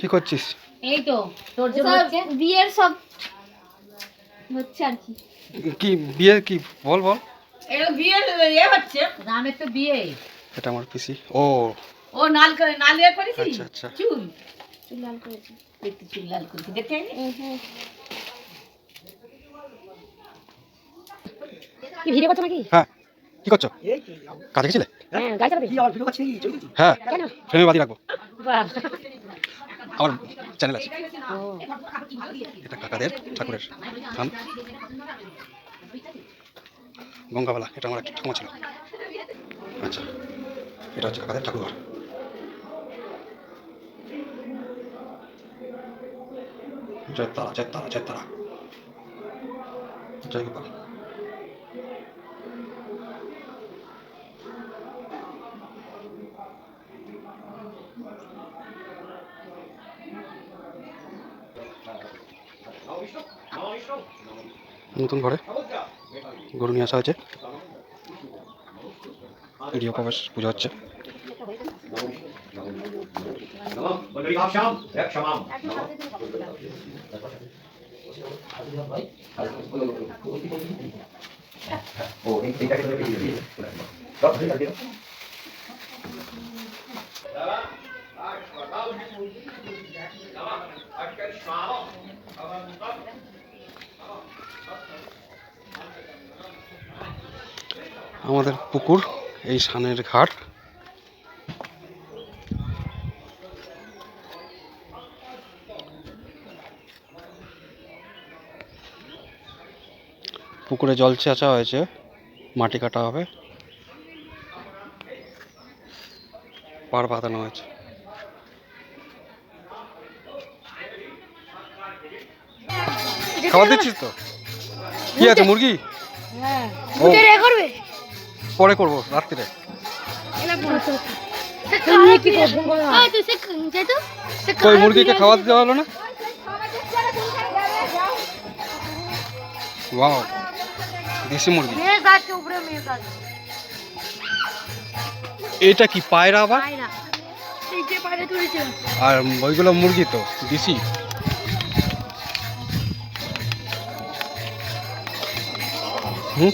কি করছিস? এই তো তোর জন্য সব হচ্ছে বিয়ের সব হচ্ছে আর কি। কি বিয়ে কি? বল বল। এটা বিয়ে ইয়ে হচ্ছে। রামের তো বিয়ে। এটা আমার পিসি। ও। ও নাল করে নাল ইয়ে করেছি আচ্ছা আচ্ছা। চুল? চুল লাল করেছি। দেখতে চুল লাল করেছি দেখতে কি ভিডিও করছ নাকি? হ্যাঁ। কি করছ? কাজে গেছিলে? হ্যাঁ গাড়ি চালাবে হ্যাঁ। কেন? ফ্রেমে বাদি রাখব। বাহ। আমার চ্যানেল আছে। এটা কাকাদের ঠাকুরের থান। গঙ্গাবালা এটা আমার একটা ঠাকুমা ছিল। আচ্ছা এটা হচ্ছে কাকাদের ঠাকুর জয় তারা জয় তারা জয় তারা জয় গোপাল নতুন ঘরে। গরু নিয়ে আসা হয়েছে। গৃহপ্রবেশ পুজো হচ্ছে। আমাদের পুকুর এই সানের ঘাট। পুকুরে জল চেঁচা হয়েছে মাটি কাটা হবে। পার বাঁধানো হয়েছে। খাবার দিচ্ছিস তো? কি আছে মুরগি? হ্যাঁ। করবে? পরে করব, রাত্রিরে। কই, মুরগিকে খাবার দেওয়া হলো না? ওয়াও, দেশি মুরগি। এটা কি পায়রা আবার? আর ওইগুলো মুরগি তো, দেশি। হুম?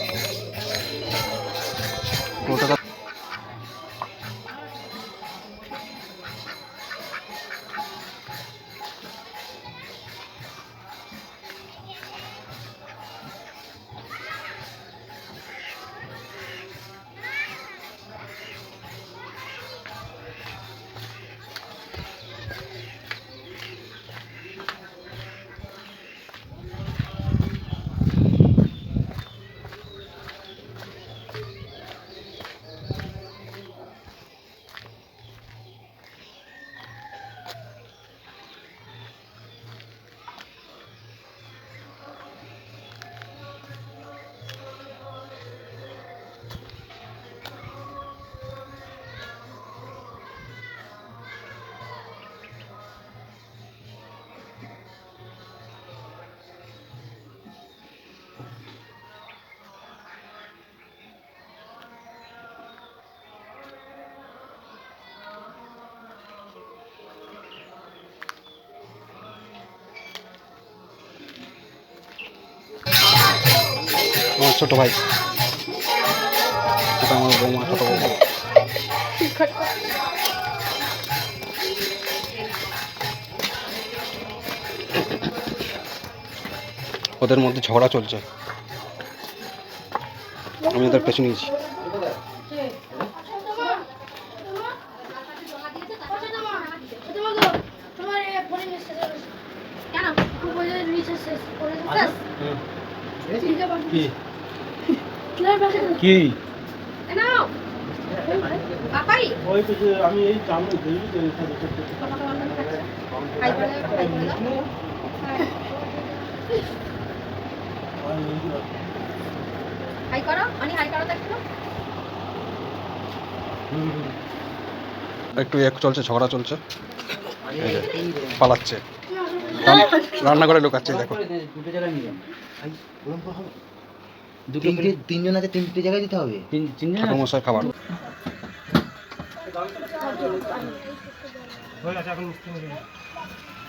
ছোট ভাই। এটা আমার বৌমা ছোট বৌমা। ওদের মধ্যে ঝগড়া চলছে। আমি ওদের পেছনে নিয়েছি তোমার এই কেন কি? আমি এই হাই করে হাই করো দেখো। একটু এক চলছে ঝগড়া চলছে। পালাচ্ছে। রান্নাঘরে লোক আছে দেখো। দুটো তিনটে তিনজন আছে তিনটে জায়গায় দিতে হবে। ঠাকুর মশাই খাবার।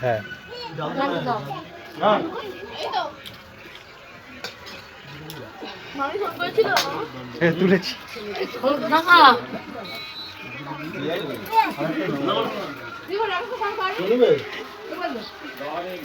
হয়ে। হ্যাঁ তুলেছি।